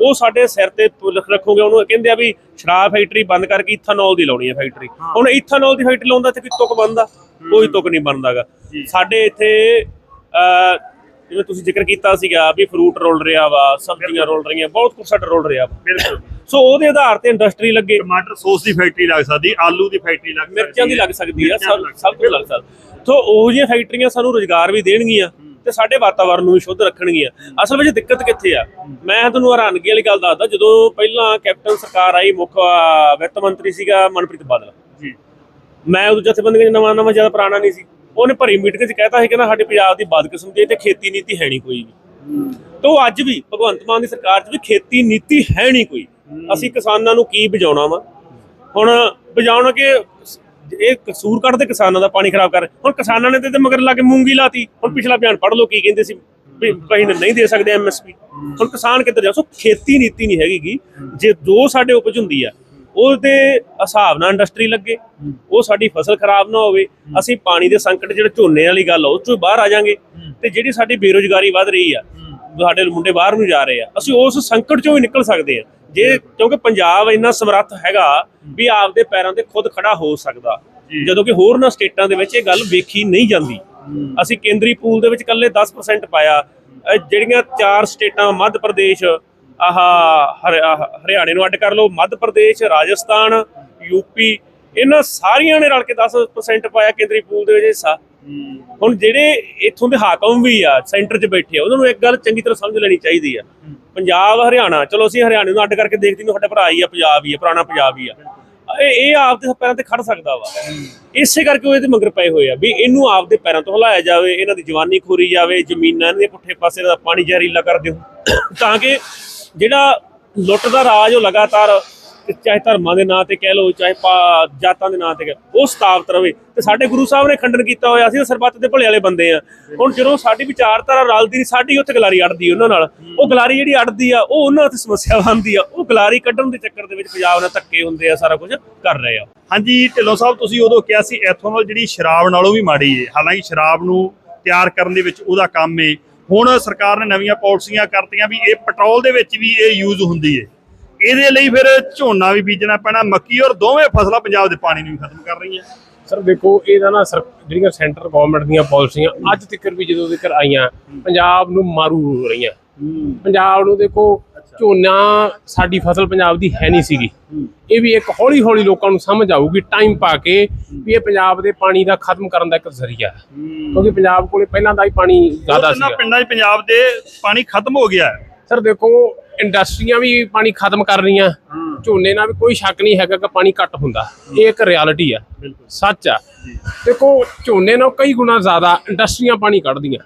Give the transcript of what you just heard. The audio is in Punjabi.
ਉਹ ਸਾਡੇ ਸਿਰ ਤੇ ਪੁਲਖ ਰੱਖੋਗੇ ਉਹਨੂੰ ਕਹਿੰਦੇ ਆ ਵੀ ਸ਼ਰਾਬ ਫੈਕਟਰੀ ਬੰਦ ਕਰਕੇ ਇਥਾਨੋਲ ਦੀ ਲਾਉਣੀ ਹੈ ਫੈਕਟਰੀ। ਹੁਣ ਇਥਾਨੋਲ ਦੀ ਫੈਕਟਰੀ ਲਾਉਂਦਾ ਤੇ ਕੋਈ ਤੁਕ ਬੰਦਾ ਕੋਈ ਤੁਕ ਨਹੀਂ ਬਣਦਾਗਾ। ਸਾਡੇ ਇੱਥੇ ਜਿਵੇਂ ਤੁਸੀਂ ਜ਼ਿਕਰ ਕੀਤਾ ਸੀਗਾ ਵੀ ਫਰੂਟ ਰੋਲ ਰਿਹਾ ਵਾ ਸਬਜ਼ੀਆਂ ਰੋਲ ਰਹੀਆਂ ਬਹੁਤ ਕੁਝ ਸਾਡਾ ਰੋਲ ਰਿਹਾ ਬਿਲਕੁਲ। ਸੋ ਉਹਦੇ ਆਧਾਰ ਤੇ ਇੰਡਸਟਰੀ ਲੱਗੇ। ਟਮਾਟਰ ਸੌਸ ਦੀ ਫੈਕਟਰੀ ਲੱਗ ਸਕਦੀ ਆਲੂ ਦੀ ਫੈਕਟਰੀ ਲੱਗ ਸਕਦੀ। ਮਿਰਚਾਂ ਦੀ ਲੱਗ ਸਕਦੀ ਆ ਸਭ ਸਭ ਕੁਝ ਲੱਗ ਸਕਦਾ। ਸੋ ਉਹ ਜਿਹੀਆਂ ਫੈਕਟਰੀਆਂ ਸਾਨੂੰ ਰੋਜ਼ਗਾਰ ਵੀ ਦੇਣਗੀਆਂ। ਤੇ ਸਾਡੇ ਵਾਤਾਵਰਣ ਨੂੰ ਵੀ ਸ਼ੁੱਧ ਰੱਖਣਗੀਆਂ। ਅਸਲ ਵਿੱਚ ਦਿੱਕਤ ਕਿੱਥੇ ਆ? ਮੈਂ ਤੁਹਾਨੂੰ ਹੈਰਾਨਗੀ ਵਾਲੀ ਗੱਲ ਦੱਸਦਾ ਜਦੋਂ ਪਹਿਲਾਂ ਕੈਪਟਨ ਸਰਕਾਰ ਆਈ ਮੁੱਖ ਵਿੱਤ ਮੰਤਰੀ ਸੀਗਾ ਮਨਪ੍ਰੀਤ ਬਾਦਲ। ਜੀ। ਮੈਂ ਉਦੋਂ ਜਥੇਬੰਦੀਆਂ ਨਵਾਂ ਨਵਾਂ ਜ਼ਿਆਦਾ ਪੁਰਾਣਾ ਨਹੀਂ ਸੀ। ਉਹਨੇ ਭਰੀ ਮੀਟਿੰਗ 'ਚ ਕਹਿਤਾ ਸੀ ਕਹਿੰਦਾ ਸਾਡੇ ਪੰਜਾਬ ਦੀ ਬਦਕਿਸਮਤੀ ਤੇ ਖੇਤੀ ਨੀਤੀ ਹੈ ਨਹੀਂ ਕੋਈ ਵੀ। ਤੇ ਉਹ ਅੱਜ ਵੀ ਭਗਵੰਤ ਮਾਨ ਦੀ ਸਰਕਾਰ 'ਚ ਵੀ ਖੇਤੀ ਨੀਤੀ ਹੈ ਨਹੀਂ ਕੋਈ। ਅਸੀਂ ਕਿਸਾਨਾਂ ਨੂੰ ਕੀ ਬਜਾਉਣਾ ਵਾ? ਹੁਣ ਬਜਾਉਣਾ ਕਿ ਇਹ ਕਸੂਰ ਕੱਢਦੇ ਕਿਸਾਨਾਂ ਦਾ ਪਾਣੀ ਖਰਾਬ ਕਰ। ਹੁਣ ਕਿਸਾਨਾਂ ਨੇ ਤੇ ਮਗਰ ਲਾ ਕੇ ਮੂੰਗੀ ਲਾਤੀ। ਹੁਣ ਪਿਛਲਾ ਬਿਆਨ ਪੜ੍ਹ ਲਓ ਕੀ ਕਹਿੰਦੇ ਸੀ। ਵੀ ਨਹੀਂ ਦੇ ਸਕਦੇ ਐਮਐਸਪੀ ਹੁਣ ਕਿਸਾਨ ਕਿੱਧਰ ਜਾ? ਸੋ ਖੇਤੀ ਨੀਤੀ ਨਹੀਂ ਹੈਗੀਗੀ ਜੇ ਜੋ ਸਾਡੇ ਉਪਜ ਹੁੰਦੀ ਆ, ਉਹਦੇ ਹਿਸਾਬ ਨਾਲ ਇੰਡਸਟਰੀ ਲੱਗੇ। ਉਹ ਸਾਡੀ ਫਸਲ ਖਰਾਬ ਨਾ ਹੋਵੇ। ਅਸੀਂ ਪਾਣੀ ਦੇ ਸੰਕਟ ਜਿਹੜੇ ਝੋਨੇ ਵਾਲੀ ਗੱਲ ਆ, ਉਹ ਚੋਂ ਬਾਹਰ ਆ ਜਾਾਂਗੇ। ਤੇ ਜਿਹੜੀ ਸਾਡੀ ਬੇਰੋਜ਼ਗਾਰੀ ਵੱਧ ਰਹੀ ਆ, ਸਾਡੇ ਮੁੰਡੇ ਬਾਹਰ ਨੂੰ ਜਾ ਰਹੇ ਆ, ਅਸੀਂ ਉਸ ਸੰਕਟ ਚੋਂ ਵੀ ਨਿਕਲ ਸਕਦੇ ਆ। ਜੇ ਕਿਉਂਕਿ ਪੰਜਾਬ ਇੰਨਾ ਸਮਰੱਥ ਹੈਗਾ ਵੀ ਆਪਦੇ ਪੈਰਾਂ ਤੇ ਖੁਦ ਖੜਾ ਹੋ ਸਕਦਾ। ਜਦੋਂ ਕਿ ਹੋਰਨਾਂ ਸਟੇਟਾਂ ਦੇ ਵਿੱਚ ਇਹ ਗੱਲ ਵੇਖੀ ਨਹੀਂ ਜਾਂਦੀ। ਅਸੀਂ ਕੇਂਦਰੀ ਪੂਲ ਦੇ ਵਿੱਚ ਇਕੱਲੇ 10% ਪਾਇਆ। ਜਿਹੜੀਆਂ ਚਾਰ ਸਟੇਟਾਂ ਮੱਧ ਪ੍ਰਦੇਸ਼ ਹਰਿ- ਆਹ ਹਰਿਆਣੇ ਨੂੰ ਅੱਡ ਕਰ ਲਓ ਮੱਧ ਪ੍ਰਦੇਸ਼ ਰਾਜਸਥਾਨ ਯੂਪੀ ਇਹਨਾਂ ਸਾਰੀਆਂ ਨੇ ਰਲ ਕੇ 10% ਪਾਇਆ ਕੇਂਦਰੀ ਪੂਲ ਦੇ ਵਿੱਚ ਹਿੱਸਾ। ਹੁਣ ਜਿਹੜੇ ਇੱਥੋਂ ਦੇ ਹਾਕਮ ਵੀ ਆ ਸੈਂਟਰ 'ਚ ਬੈਠੇ ਆ ਉਹਨਾਂ ਨੂੰ ਇੱਕ ਗੱਲ ਚੰਗੀ ਤਰ੍ਹਾਂ ਸਮਝ ਲੈਣੀ ਚਾਹੀਦੀ ਆ। ਪੰਜਾਬ, ਹਰਿਆਣਾ। ਚਲੋ ਅਸੀਂ ਹਰਿਆਣੇ ਨੂੰ ਅੱਡ ਕਰਕੇ ਦੇਖਦੇ ਹਾਂ ਸਾਡਾ ਭਰਾ ਹੀ ਆ, ਪੰਜਾਬ ਹੀ ਆ, ਪੁਰਾਣਾ ਪੰਜਾਬ ਹੀ ਆ। ਇਹ ਇਹ ਆਪ ਦੇ ਪੈਰਾਂ ਤੇ ਖੜ ਸਕਦਾ ਵਾ। ਇਸੇ ਕਰਕੇ ਉਹ ਇਹਦੇ ਮਗਰ ਪਏ ਹੋਏ ਆ ਵੀ ਇਹਨੂੰ ਆਪਦੇ ਪੈਰਾਂ ਤੋਂ ਹਿਲਾਇਆ ਜਾਵੇ, ਇਹਨਾਂ ਦੀ ਜਵਾਨੀ ਖੋਰੀ ਜਾਵੇ, ਜ਼ਮੀਨਾਂ ਇਹਨਾਂ ਦੇ ਪੁੱਠੇ ਪਾਸੇ ਦਾ ਪਾਣੀ ਜ਼ਹਿਰੀਲਾ ਕਰ ਦਿਓ ਤਾਂ ਕਿ ਜਿਹੜਾ ਲੁੱਟ ਦਾ ਰਾਜ ਉਹ ਲਗਾਤਾਰ ਚਾਹੇ ਧਰਮਾਂ ਦੇ ਨਾਂ ਤੇ ਕਹਿ ਲਓ ਚਾਹੇ ਜਾਤਾਂ ਦੇ ਨਾਂ ਤੇ ਕਹਿ ਉਹ ਸਥਾਪਿਤ ਰਵੇ। ਤੇ ਸਾਡੇ ਗੁਰੂ ਸਾਹਿਬ ਨੇ ਖੰਡਨ ਕੀਤਾ ਹੋਇਆ ਸੀ ਸਰਬੱਤ ਦੇ ਭਲੇ ਵਾਲੇ ਬੰਦੇ ਆ। ਹੁਣ ਜਦੋਂ ਸਾਡੀ ਵਿਚਾਰਧਾਰਾ ਰਲਦੀ ਨਹੀਂ ਸਾਡੀ ਉੱਥੇ ਗਲਾਰੀ ਅੜਦੀ ਉਹਨਾਂ ਨਾਲ। ਉਹ ਗਲਾਰੀ ਜਿਹੜੀ ਅੜਦੀ ਆ ਉਹ ਉਹਨਾਂ ਤੇ ਸਮੱਸਿਆ ਬਣਦੀ ਆ। ਉਹ ਗਲਾਰੀ ਕੱਢਣ ਦੇ ਚੱਕਰ ਦੇ ਵਿੱਚ ਪੰਜਾਬ ਨਾਲ ਧੱਕੇ ਹੁੰਦੇ ਆ ਸਾਰਾ ਕੁਝ ਕਰ ਰਹੇ ਆ। ਹਾਂਜੀ ਢਿੱਲੋਂ ਸਾਹਿਬ ਤੁਸੀਂ ਉਦੋਂ ਕਿਹਾ ਸੀ ਐਥਨੋਲ ਜਿਹੜੀ ਸ਼ਰਾਬ ਨਾਲੋਂ ਵੀ ਮਾੜੀ ਹੈ ਹਾਲਾਂਕਿ ਸ਼ਰਾਬ ਨੂੰ ਤਿਆਰ ਕਰਨ ਦੇ ਵਿੱਚ ਉਹਦਾ ਕੰਮ ਹੈ ਹੁਣ ਸਰਕਾਰ ਨੇ ਨਵੀਆਂ ਪਾਲਿਸੀਆਂ ਕਰਤੀਆਂ ਵੀ ਇਹ ਪੈਟਰੋਲ ਦੇ ਵਿੱਚ ਵੀ ਇਹ ਯੂਜ਼ ਹੁੰਦੀ ਹੈ ਇਹਦੇ ਲਈ ਫਿਰ ਝੋਨਾ ਵੀ ਬੀਜਣਾ ਪੈਣਾ ਮੱਕੀ ਔਰ ਦੋਵੇਂ ਫਸਲਾਂ ਪੰਜਾਬ ਦੇ ਪਾਣੀ ਨੂੰ ਖਤਮ ਕਰ ਰਹੀਆਂ। ਸਰ ਦੇਖੋ ਇਹਦਾ ਨਾ ਸਰ ਜਿਹੜੀਆਂ ਸੈਂਟਰ ਗਵਰਨਮੈਂਟ ਦੀਆਂ ਪਾਲਿਸੀਆਂ ਅੱਜ ਤੱਕ ਵੀ ਜਦੋਂ ਤੱਕ ਆਈਆਂ ਪੰਜਾਬ ਨੂੰ ਮਾਰੂ ਹੋ ਰਹੀਆਂ। ਪੰਜਾਬ ਨੂੰ ਦੇਖੋ ਝੋਨਾ ਸਾਡੀ ਫਸਲ ਪੰਜਾਬ ਦੀ ਹੈ ਨਹੀਂ ਸੀਗੀ। ਇਹ ਵੀ ਇੱਕ ਹੌਲੀ ਹੌਲੀ ਲੋਕਾਂ ਨੂੰ ਸਮਝ ਆਊਗੀ ਟਾਈਮ ਪਾ ਕੇ ਵੀ ਇਹ ਪੰਜਾਬ ਦੇ ਪਾਣੀ ਦਾ ਖਤਮ ਕਰਨ ਦਾ ਇੱਕ ਜ਼ਰੀਆ ਹੈ। ਕਿਉਂਕਿ ਪੰਜਾਬ ਕੋਲੇ ਪਹਿਲਾਂ ਦਾ ਹੀ ਪਾਣੀ ਜ਼ਿਆਦਾ ਸੀਗਾ। ਪਿੰਡਾਂ 'ਚ ਪੰਜਾਬ ਦੇ ਪਾਣੀ ਖਤਮ ਹੋ ਗਿਆ ਸਰ ਦੇਖੋ ਇੰਡਸਟਰੀਆਂ ਵੀ ਪਾਣੀ ਖਤਮ ਕਰ ਰਹੀਆਂ। ਝੋਨੇ ਨਾਲ ਵੀ ਕੋਈ ਸ਼ੱਕ ਨਹੀਂ ਹੈਗਾ ਕਿ ਪਾਣੀ ਘੱਟ ਹੁੰਦਾ। ਇਹ ਇੱਕ ਰਿਐਲਿਟੀ ਆ। ਸੱਚ ਆ। ਦੇਖੋ ਝੋਨੇ ਨਾਲ ਕਈ ਗੁਣਾ ਜ਼ਿਆਦਾ ਇੰਡਸਟਰੀਆਂ ਪਾਣੀ ਕੱਢਦੀਆਂ।